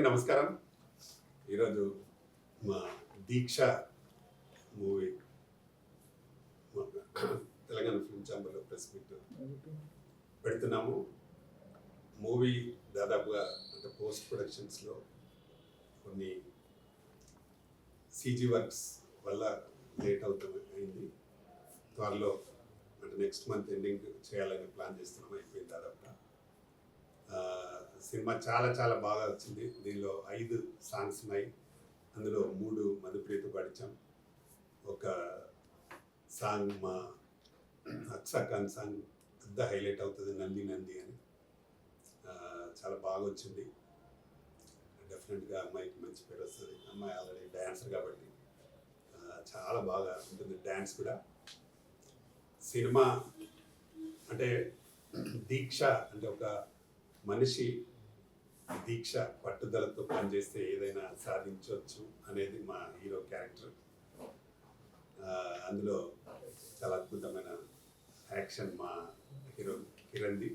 అందరికీ నమస్కారం. ఈరోజు మా దీక్ష మూవీ తెలంగాణ ఫిల్మ్ ఛాంబర్లో ప్రెస్ మీట్ పెడుతున్నాము. మూవీ దాదాపుగా అంటే పోస్ట్ ప్రొడక్షన్స్లో కొన్ని సీజీ వర్క్స్ వల్ల లేట్ అవుతుంది అయింది. త్వరలో అంటే నెక్స్ట్ మంత్ ఎండింగ్ చేయాలని ప్లాన్ చేస్తున్నాం అయిపోయింది దాదాపుగా. సినిమా చాలా చాలా బాగా వచ్చింది. దీనిలో ఐదు సాంగ్స్ ఉన్నాయి. అందులో మూడు మధుప్రియతో పాడించాం ఒక సాంగ్ మా అక్సా ఖాన్ సాంగ్ పెద్ద హైలైట్ అవుతుంది నంది నంది అని. చాలా బాగా వచ్చింది. డెఫినెట్గా అమ్మాయికి మంచి పేరు వస్తుంది. అమ్మాయి ఆల్రెడీ డ్యాన్సర్ కాబట్టి చాలా బాగా ఉంటుంది డ్యాన్స్ కూడా. సినిమా అంటే దీక్ష అంటే ఒక మనిషి దీక్ష పట్టుదలతో పనిచేస్తే ఏదైనా సాధించవచ్చు అనేది మా హీరో క్యారెక్టర్. అందులో చాలా అద్భుతమైన యాక్షన్ మా హీరో కిరణ్ది.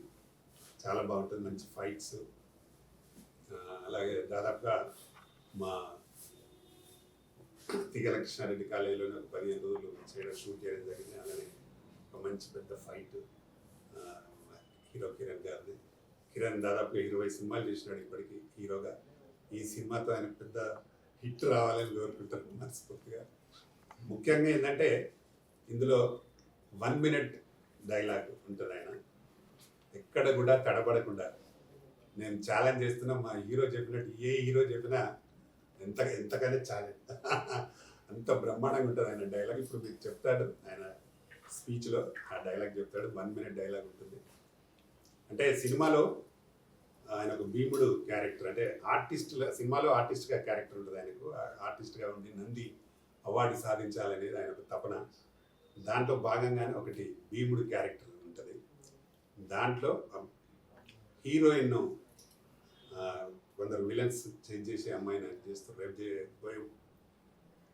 చాలా బాగుంటుంది మంచి ఫైట్స్. అలాగే దాదాపుగా మా తిగలక్ష్మారెడ్డి కాలేజీలోనే ఒక పదిహేను రోజులు చేయడం షూట్ చేయడం జరిగింది. అలానే ఒక మంచి పెద్ద ఫైట్ హీరో కిరణ్ గారిది. కిరణ్ దాదాపు ఇరవై సినిమాలు చేసినాడు ఇప్పటికీ హీరోగా. ఈ సినిమాతో ఆయన పెద్ద హిట్ రావాలని కోరుకుంటారు మనస్ఫూర్తిగా. ముఖ్యంగా ఏంటంటే ఇందులో వన్ మినిట్ డైలాగ్ ఉంటుంది ఆయన. ఎక్కడ కూడా తడబడకుండా. నేను ఛాలెంజ్ చేస్తున్నా మా హీరో చెప్పినట్టు ఏ హీరో చెప్పినా ఎంత ఎంతకనే ఛాలెంజ్. అంత బ్రహ్మాండంగా ఉంటుంది ఆయన డైలాగ్. ఇప్పుడు మీకు చెప్తాడు ఆయన స్పీచ్లో ఆ డైలాగ్ చెప్తాడు. వన్ మినిట్ డైలాగ్ ఉంటుంది. అంటే సినిమాలో ఆయన ఒక భీముడు క్యారెక్టర్ అంటే ఆర్టిస్ట్ సినిమాలో ఆర్టిస్ట్గా క్యారెక్టర్ ఉంటుంది ఆయనకు. ఆర్టిస్ట్గా ఉండి నంది అవార్డు సాధించాలనేది ఆయన ఒక తపన. దాంట్లో భాగంగానే ఒకటి భీముడు క్యారెక్టర్ ఉంటుంది. దాంట్లో హీరోయిన్ కొందరు విలన్స్ చేంజ్ చేసే అమ్మాయిని చేస్తారు రేపు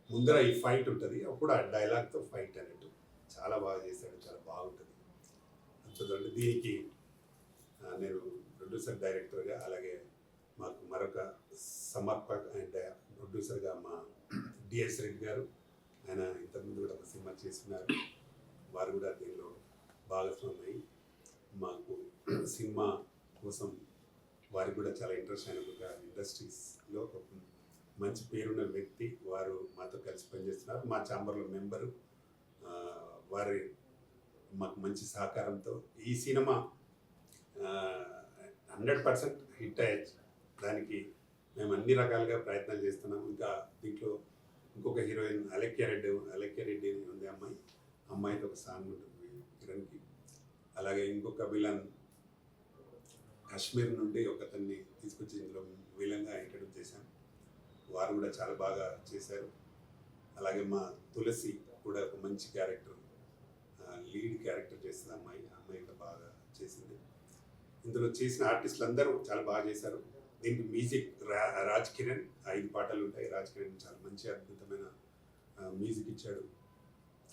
ముందర ఈ ఫైట్ ఉంటుంది. అప్పుడు ఆ డైలాగ్తో ఫైట్ అన్నట్టు చాలా బాగా చేశాడు. చాలా బాగుంటుంది. చూడండి దీనికి నేను ప్రొడ్యూసర్ డైరెక్టర్గా అలాగే మాకు మరొక సమర్పక అండ్ ప్రొడ్యూసర్గా మా డిఎస్ రెడ్డి గారు ఆయన ఇంతకుముందు కూడా ఒక సినిమా చేస్తున్నారు. వారు కూడా దీనిలో భాగస్వామ్యం మాకు సినిమా కోసం వారికి కూడా చాలా ఇంట్రెస్ట్ అయిన ఒక ఇండస్ట్రీస్లో ఒక మంచి పేరున్న వ్యక్తి. వారు మాతో కలిసి పనిచేస్తున్నారు. మా ఛాంబర్లో మెంబరు వారి మాకు మంచి సహకారంతో ఈ సినిమా హండ్రెడ్ పర్సెంట్ హిట్ అయ్యచ్చు దానికి మేము అన్ని రకాలుగా ప్రయత్నాలు చేస్తున్నాం. ఇంకా దీంట్లో ఇంకొక హీరోయిన్ అలెక్య రెడ్డి అలెక్య రెడ్డి అని ఉంది అమ్మాయి. అమ్మాయితో ఒక సాంగ్ ఉంటుంది. కిరణ్కి. అలాగే ఇంకొక విలన్ కాశ్మీర్ నుండి ఒకతన్ని తీసుకొచ్చి ఇందులో విలన్గా ఇంట్రడ్యూస్ చేశాం. వారు కూడా చాలా బాగా చేశారు. అలాగే మా తులసి కూడా ఒక మంచి క్యారెక్టర్ లీడ్ క్యారెక్టర్ చేసింది అమ్మాయి. అమ్మాయి కూడా బాగా చేసింది. ఇందులో చేసిన ఆర్టిస్టులు అందరూ చాలా బాగా చేశారు. దీనికి మ్యూజిక్ రా రాజ్ కిరణ్ ఐదు పాటలు ఉంటాయి. రాజ్ కిరణ్ చాలా మంచి అద్భుతమైన మ్యూజిక్ ఇచ్చాడు.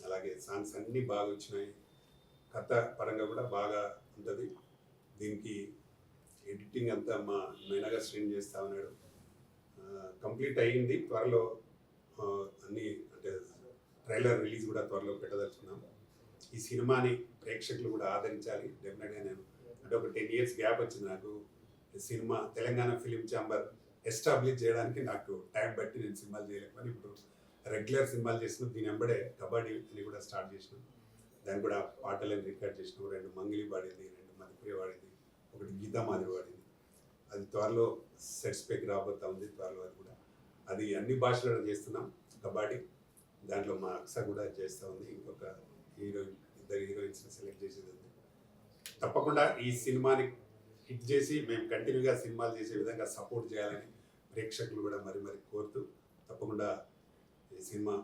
అలాగే సాంగ్స్ అన్నీ బాగా వచ్చినాయి. కథ పరంగా కూడా బాగా ఉంటుంది. దీనికి ఎడిటింగ్ అంతా మా మెనగా స్ట్రీమ్ చేస్తా ఉన్నాడు. కంప్లీట్ అయ్యింది. త్వరలో అన్ని అంటే ట్రైలర్ రిలీజ్ కూడా త్వరలో పెట్టదలుచుకున్నాం. ఈ సినిమాని ప్రేక్షకులు కూడా ఆదరించాలి. డెఫినెట్గా నేను అంటే ఒక టెన్ ఇయర్స్ గ్యాప్ వచ్చింది నాకు. Cinema Telangana film chamber establish చేయడానికి నాకు టైం బట్టి నేను సినిమాలు చేయలేకపోయినా. ఇప్పుడు రెగ్యులర్ సినిమాలు చేసిన దీని వెంబడే కబడ్డీ అని కూడా స్టార్ట్ చేసినాం. దాన్ని కూడా పాటలను రికార్డ్ చేసినాం. రెండు మంగిలి పాడింది రెండు మధుప్రియ పాడింది ఒకటి గీతా మాదిరి పాడింది. అది త్వరలో సెట్స్ పేకి రాబోతా ఉంది త్వరలో అది కూడా. అది అన్ని భాషలలో చేస్తున్నాం. కబడ్డీ దాంట్లో మా అక్స కూడా చేస్తూ ఉంది. ఇంకొక హీరోయిన్ ఇద్దరు హీరోయిన్స్ తప్పకుండా ఈ సినిమాని హిట్ చేసి మేము కంటిన్యూగా సినిమాలు చేసే విధంగా సపోర్ట్ చేయాలని ప్రేక్షకులు కూడా మరి మరి కోరుతూ తప్పకుండా ఈ సినిమా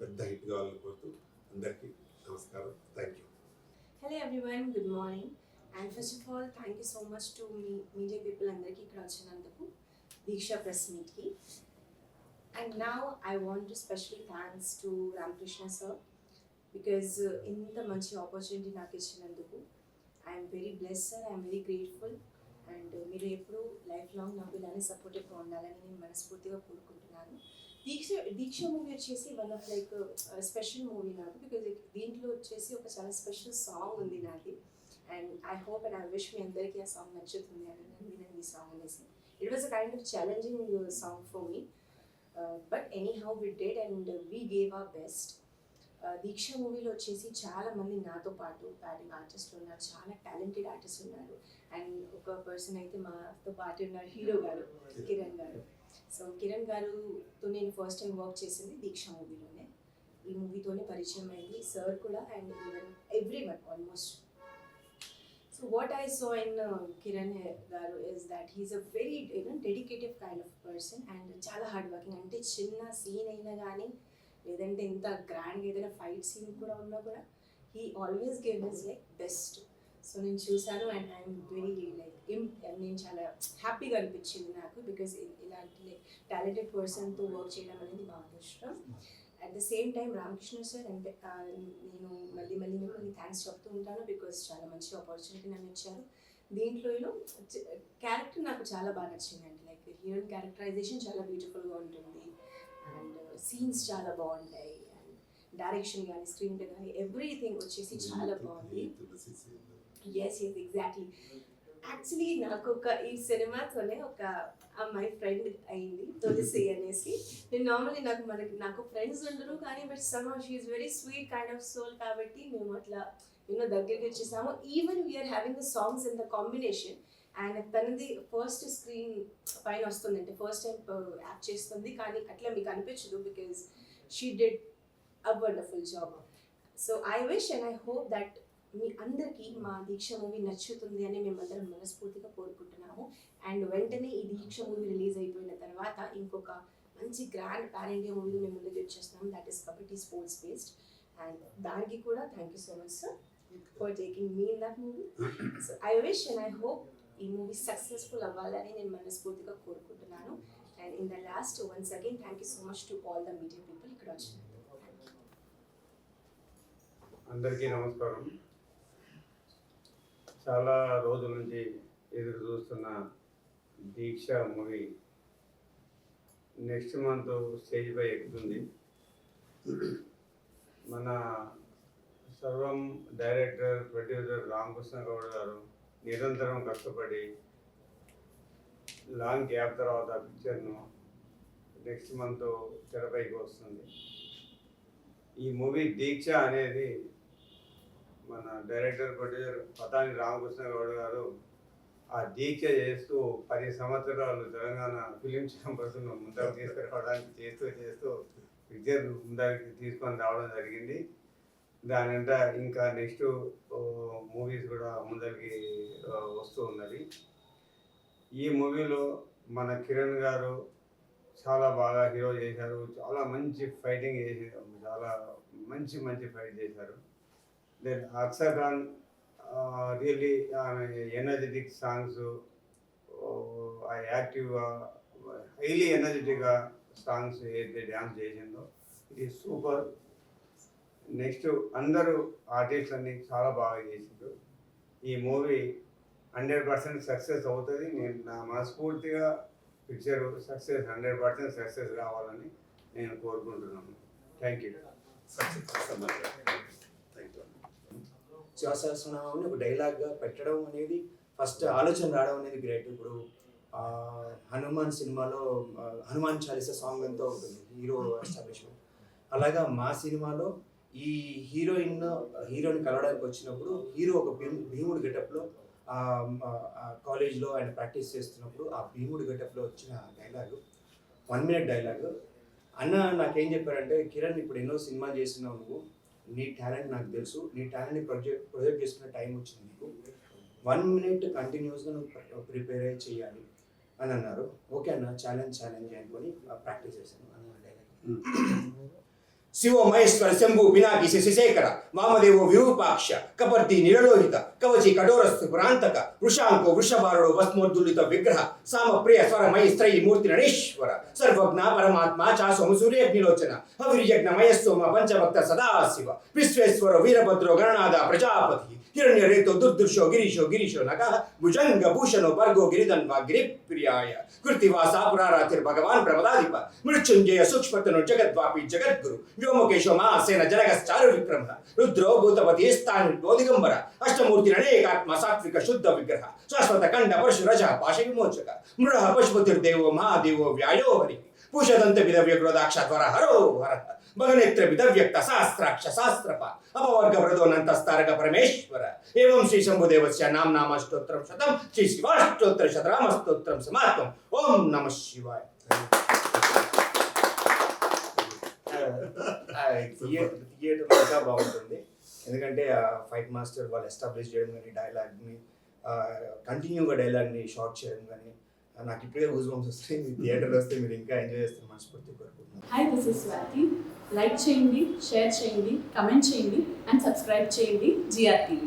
పెద్ద హిట్ కావాలని కోరుతూ అందరికీ నమస్కారం. Thank you hello everyone good morning and first of all thank you so much to me media people అందరికీ ఇక్కడ వచ్చినందుకు దీక్ష ప్రెస్ మీట్కి. అండ్ నా I want to specially thanks to Ramakrishna sir because ఇంత మంచి ఆపర్చునిటీ నాకు ఇచ్చినందుకు. I'm very bless sir I'm very grateful and మీరు ఎప్పుడు లైఫ్ లాంగ్ నాకు ఇలానే సపోర్టివ్గా ఉండాలని నేను మనస్ఫూర్తిగా కోరుకుంటున్నాను. దీక్ష దీక్ష మూవీ వచ్చేసి one of like special movie నాకు బికాజ్ దీంట్లో వచ్చేసి ఒక చాలా స్పెషల్ సాంగ్ ఉంది నాది. And I hope and I wish మీ అందరికీ ఆ సాంగ్ నచ్చుతుంది అని నంది ఈ సాంగ్ అనేసి. It was a kind of challenging song for me but anyhow we did and we gave our best Deeksha మూవీలో వచ్చేసి చాలా మంది నాతో పాటు బ్యాటింగ్ ఆర్టిస్టులు ఉన్నారు చాలా టాలెంటెడ్ ఆర్టిస్ట్ ఉన్నారు. అండ్ ఒక పర్సన్ అయితే మాతో పాటు ఉన్నారు హీరో గారు కిరణ్ గారు. సో కిరణ్ గారుతో నేను ఫస్ట్ టైం వర్క్ చేసింది దీక్ష మూవీలోనే. ఈ మూవీతోనే పరిచయం అయింది సార్ కూడా and even everyone almost. So what I saw in Kiran garu is that he's a very you know dedicative kind of person and చాలా హార్డ్ వర్కింగ్. అంటే చిన్న సీన్ అయినా కానీ లేదంటే ఇంత గ్రాండ్గా ఏదైనా ఫైట్ సీన్ కూడా ఉన్నా కూడా he always gave us like best so నేను చూశాను అండ్ ఐఎమ్ వెరీ లైక్ నేను చాలా హ్యాపీగా అనిపించింది నాకు బికాస్ ఇలాంటి లైక్ టాలెంటెడ్ పర్సన్తో వర్క్ చేయడం అనేది మా అదృష్టం. At the same time Ramakrishna sir అంటే నేను మళ్ళీ మళ్ళీ మిమ్మల్ని థ్యాంక్స్ చెప్తూ ఉంటాను బికాస్ చాలా మంచి ఆపర్చునిటీ నన్ను ఇచ్చారు. దీంట్లో క్యారెక్టర్ నాకు చాలా బాగా నచ్చింది అండి లైక్ హీరోయిన్ క్యారెక్టరైజేషన్ చాలా బ్యూటిఫుల్గా ఉంటుంది. సీన్స్ చాలా బాగుంటాయి. అండ్ డైరెక్షన్ కానీ స్క్రీన్ ప్లే కానీ ఎవ్రీథింగ్ వచ్చేసి చాలా బాగుంది. ఎస్ ఎస్ ఎగ్జాక్ట్లీ యాక్చువల్లీ నాకు ఒక ఈ సినిమాతోనే ఒక అమ్మాయి ఫ్రెండ్ అయింది తులసి అనేసి. నేను నార్మల్లీ నాకు మనకి నాకు ఫ్రెండ్స్ ఉండరు కానీ but some she's very sweet kind of soul కాబట్టి మేము అట్లా ఎన్నో దగ్గరికి వచ్చేసాము. Even we are having the songs in the combination and తనది ఫస్ట్ స్క్రీన్ పైన వస్తుంది అంటే ఫస్ట్ టైం యాక్ట్ uh, చేస్తుంది. కానీ అట్లా మీకు అనిపించదు because she did a wonderful job so I wish and I hope that మీ అందరికీ మా దీక్ష మూవీ నచ్చుతుంది అని మేమందరం మనస్ఫూర్తిగా కోరుకుంటున్నాము. అండ్ వెంటనే ఈ దీక్ష మూవీ రిలీజ్ అయిపోయిన తర్వాత ఇంకొక మంచి గ్రాండ్ పాన్ ఇండియా మూవీ మేము ముందుకు వచ్చేస్తున్నాం. That is kabaddi sports based and దానికి కూడా thank you so much sir for taking me in that movie so I wish and I hope ఈ మూవీ సక్సెస్ఫుల్ అవ్వాలని నేను మనస్ఫూర్తిగా కోరుకుంటున్నాను. And in the last once again thank you so much to all the media people ఇక్కడ వచ్చినందుకు. అందరికీ నమస్కారం. చాలా రోజుల నుంచి ఎదురు చూస్తున్న Deeksha movie next month stage పై ఎక్కుతుంది మన సర్వం డైరెక్టర్ ప్రొడ్యూసర్ రామకృష్ణ గౌడ్ గారు నిరంతరం కష్టపడి లాంగ్ గ్యాప్ తర్వాత పిక్చర్ను నెక్స్ట్ మంత్ తెరపైకి వస్తుంది. ఈ మూవీ దీక్ష అనేది మన డైరెక్టర్ ప్రొడ్యూసర్ పతాని రామకృష్ణ గౌడ్ గారు ఆ దీక్ష చేస్తూ పది సంవత్సరాలు తెలంగాణ ఫిలిం ఛాంబర్స్ను ముందరకు తీసుకురావడానికి చేస్తూ చేస్తూ పిక్చర్ ముందరికి తీసుకొని రావడం జరిగింది. దాని వెంట ఇంకా నెక్స్ట్ మూవీస్ కూడా ముందరికి వస్తూ ఉన్నది. ఈ మూవీలో మన కిరణ్ గారు చాలా బాగా హీరో చేశారు. చాలా మంచి ఫైటింగ్ చేసి చాలా మంచి మంచి ఫైట్ చేశారు. దెన్ అక్షర్ ఖాన్ రియల్లీ ఆమె ఎనర్జెటిక్ సాంగ్స్ యాక్టివ్గా హైలీ ఎనర్జెటిక్గా సాంగ్స్ ఏదైతే డ్యాన్స్ చేసిందో ఇది సూపర్. నెక్స్ట్ అందరూ ఆర్టిస్ట్ అన్ని చాలా బాగా చేసిండ్రు. ఈ మూవీ హండ్రెడ్ పర్సెంట్ సక్సెస్ అవుతుంది. నేను నా మనస్ఫూర్తిగా picture success hundred percent success కావాలని నేను కోరుకుంటున్నాను. థ్యాంక్ యూ సక్సెస్ ఒక డైలాగ్గా పెట్టడం అనేది ఫస్ట్ ఆలోచన రావడం అనేది గ్రేట్ ఇప్పుడు హనుమాన్ సినిమాలో హనుమాన్ చాలీసా సాంగ్ ఎంతో ఉంటుంది హీరో ఎస్టాబ్లిష్మెంట్ అలాగా మా సినిమాలో ఈ హీరోయిన్ హీరోని కలవడానికి వచ్చినప్పుడు హీరో ఒక భీమ్ భీముడు గెటప్లో కాలేజ్లో ఆయన ప్రాక్టీస్ చేస్తున్నప్పుడు ఆ భీముడు గెటప్లో వచ్చిన డైలాగు వన్ మినిట్ డైలాగ్ అన్న నాకేం చెప్పారంటే కిరణ్ ఇప్పుడు ఎన్నో సినిమాలు చేస్తున్నావు నువ్వు నీ టాలెంట్ నాకు తెలుసు నీ టాలెంట్ని ప్రొజెక్ట్ ప్రొజెక్ట్ చేసుకునే టైం వచ్చింది నీకు వన్ మినిట్ కంటిన్యూస్గా నువ్వు ప్రిపేర్ అయ్యి చేయాలి అని అన్నారు. ఓకే అన్న ఛాలెంజ్ ఛాలెంజ్ అనుకొని ప్రాక్టీస్ చేశాను అన్న డైలాగ్. ಶಿವ ಮಹೇಶ್ವರ ಶಂಭು ಪಿನಾಕಿ ಶಶಿಶೇಖರ, ವಾಮದೇವ ವಿರೂಪಾಕ್ಷ, ಕಪರ್ತಿ ನಿರಲೋಹಿತ, ಕವಚಿ ಕಠೋರಸ್ತು ಪುರಾಂತಕ, ವೃಷಾಂಕೋ ವೃಷಭಾರಡೋ ಭಸ್ಮೋದ್ದುಲಿತ ವಿಗ್ರಹ ಸಾಮ ಪ್ರಿಯ ಸ್ವರ ಮೈಸ್ತ್ರೈ ಮೂರ್ತಿ ನಡೇಶ್ವರ ಸರ್ವಜ್ಞ ಪರಮಾತ್ಮ ಚಾಸೋಮ ಸೂರ್ಯಗ್ನಿಲೋಚನ, ಹವಿರ್ಯಜ್ಞ ಮಯಸ್ಸೋಮ ಪಂಚಭಕ್ತ ಸದಾಶಿವ, ವಿಶ್ವೇಶ್ವರ ವೀರಭದ್ರೋ ಗಣನಾದ ಪ್ರಜಾಪತಿ. ಹಿರಣ್ಯ ರೇತು ದುರ್ದೃಶೋ ಗಿರೀಶೋ ಗಿರೀಶೋ ನಗಃ ಭುಜಂಗ ಭೂಷಣೋ ಭರ್ಗೋ ಗಿರಿಧನ್ವ ಗಿರಿಪ್ರಿಯಾಯ ಕೃತಿವಾ ಸಾಪುರಾರಾತಿರ್ ಭಗವಾನ್ ಪ್ರಮದಾಧಿಪ ಮೃತ್ಯುಂಜಯ ಸೂಕ್ಷ್ಮತನು ಜಗದ್ವಾಪಿ ಜಗದ್ಗುರು ವ್ಯೋಮಕೇಶೋ ಮಹಾಸೇನ ಜನಗಶ್ಚಾರು ವಿಕ್ರಮ ರುದ್ರೋ ಭೂತಪತಿ ಸ್ಥಾನ ಬೋಧಿಗಂಬರ ಅಷ್ಟಮೂರ್ತಿ ನಡೇಕಾತ್ಮ ಸಾತ್ವಿಕ ಶುದ್ಧ ವಿಗ್ರಹ ಶಾಶ್ವತ ಕಂಡ ಪರಶು ರಜ ಪಾಶ ವಿಮೋಚಕ ಮೃಹ ಪಶುಪತಿರ್ದೇವೋ ಮಹಾದೇವೋ ವ್ಯಾಯೋ ಹರಿ పూషదంత విధవ్య క్రోధాక్ష త్వర హరో హర భగనేత్ర విధవ్యక్త శాస్త్రాక్ష శాస్త్రప అపవర్గ వ్రతోనంతస్తారక పరమేశ్వర ఏవం శ్రీ శంభుదేవస్య నామ నామస్తోత్రం శతం శ్రీ శివాష్టోత్తర శతరామ స్తోత్రం సమాత్మం ఓం నమ శివాయ థియేటర్ థియేటర్ ఇంకా బాగుంటుంది. ఎందుకంటే ఫైట్ మాస్టర్ వాళ్ళు ఎస్టాబ్లిష్ చేయడం కానీ డైలాగ్ని కంటిన్యూగా డైలాగ్ని షార్ట్ చేయడం కానీ నాకు ఇప్పుడే యూజ్ బంప్స్ వస్తాయి మీ థియేటర్ వస్తే మీరు ఇంకా ఎంజాయ్ చేస్తారు మనస్ఫూర్తి కోరుకుంటున్నాను. Hi this is Swathi like చేయండి షేర్ చేయండి కమెంట్ చేయండి అండ్ సబ్స్క్రైబ్ చేయండి జిఆర్ టీవీ